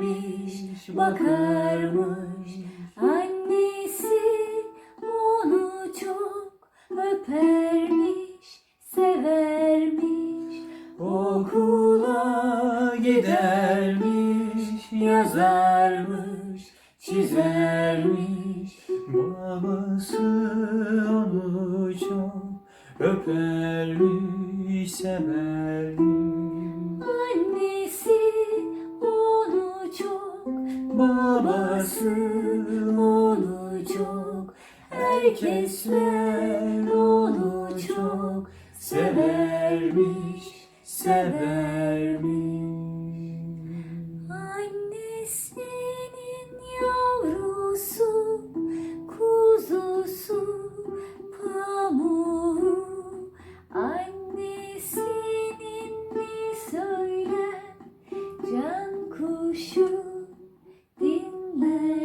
Gülermiş, bakarmış. Annesi onu çok öpermiş, severmiş. Okula gidermiş, yazarmış, çizermiş. Babası onu çok öpermiş, severmiş. Babası çok. Herkesler onu çok severmiş, severmiş. mê.